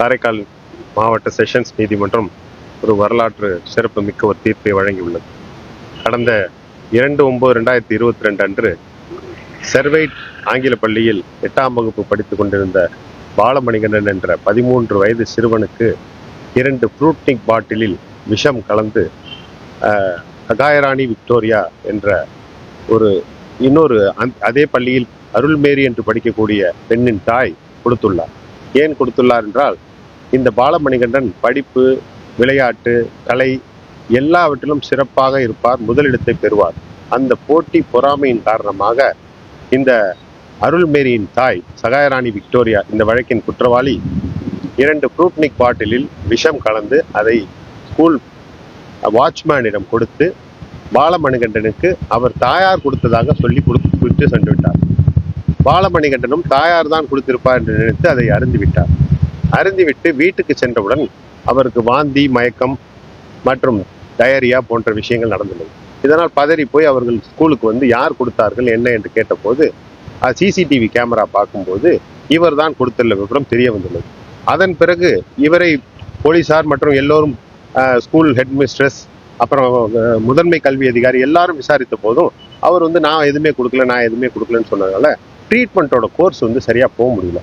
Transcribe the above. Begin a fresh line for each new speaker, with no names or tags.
காரைக்கால் மாவட்ட செஷன்ஸ் நீதிமன்றம் ஒரு வரலாற்று சிறப்பு மிக்க ஒரு தீர்ப்பை வழங்கியுள்ளது. கடந்த இரண்டு ஒன்பது ரெண்டாயிரத்தி இருபத்தி ரெண்டு அன்று செர்வைட் ஆங்கில பள்ளியில் எட்டாம் வகுப்பு படித்துக் கொண்டிருந்த பாலமணிகண்டன் என்ற பதிமூன்று வயது சிறுவனுக்கு இரண்டு ஃப்ரூட்னிக் பாட்டிலில் விஷம் கலந்து அகாயராணி விக்டோரியா என்ற ஒரு இன்னொரு அதே பள்ளியில் அருள்மேரி என்று படிக்கக்கூடிய பெண்ணின் தாய் கொடுத்துள்ளார். ஏன் கொடுத்துள்ளார் என்றால் இந்த பாலமணிகண்டன் படிப்பு விளையாட்டு கலை எல்லாவற்றிலும் சிறப்பாக இருப்பார் முதலிடத்தை பெறுவார். அந்த போட்டி பொறாமையின் காரணமாக இந்த அருள்மேரியின் தாய் சகாயராணி விக்டோரியா இந்த வழக்கின் குற்றவாளி. இரண்டு குரூப்னிக் பாட்டிலில் விஷம் கலந்து அதை ஸ்கூல் வாட்ச்மேனிடம் கொடுத்து பாலமணிகண்டனுக்கு அவர் தாயார் கொடுத்ததாக சொல்லி கொடுத்து விட்டு சென்று விட்டார் பாலமணிகண்டனும் தாயார் தான் கொடுத்திருப்பார் என்று நினைத்து அதை அறிந்து விட்டார் அருந்திவிட்டு வீட்டுக்கு சென்றவுடன் அவருக்கு வாந்தி மயக்கம் மற்றும் டயரியா போன்ற விஷயங்கள் நடந்துள்ளது இதனால் பதறி போய் அவர்கள் ஸ்கூலுக்கு வந்து யார் கொடுத்தார்கள் என்ன என்று கேட்டபோது சிசிடிவி கேமரா பார்க்கும்போது இவர் தான் கொடுத்துள்ள விவரம் தெரிய வந்துள்ளது. அதன் பிறகு இவரை போலீசார் மற்றும் எல்லோரும் ஸ்கூல் ஹெட் மிஸ்ட்ரஸ் அப்புறம் முதன்மை கல்வி அதிகாரி எல்லாரும் விசாரித்த போதும் அவர் வந்து நான் எதுவுமே கொடுக்கல நான் எதுவுமே கொடுக்கலன்னு சொன்னதால ட்ரீட்மெண்ட்டோட கோர்ஸ் வந்து சரியாக போக முடியல.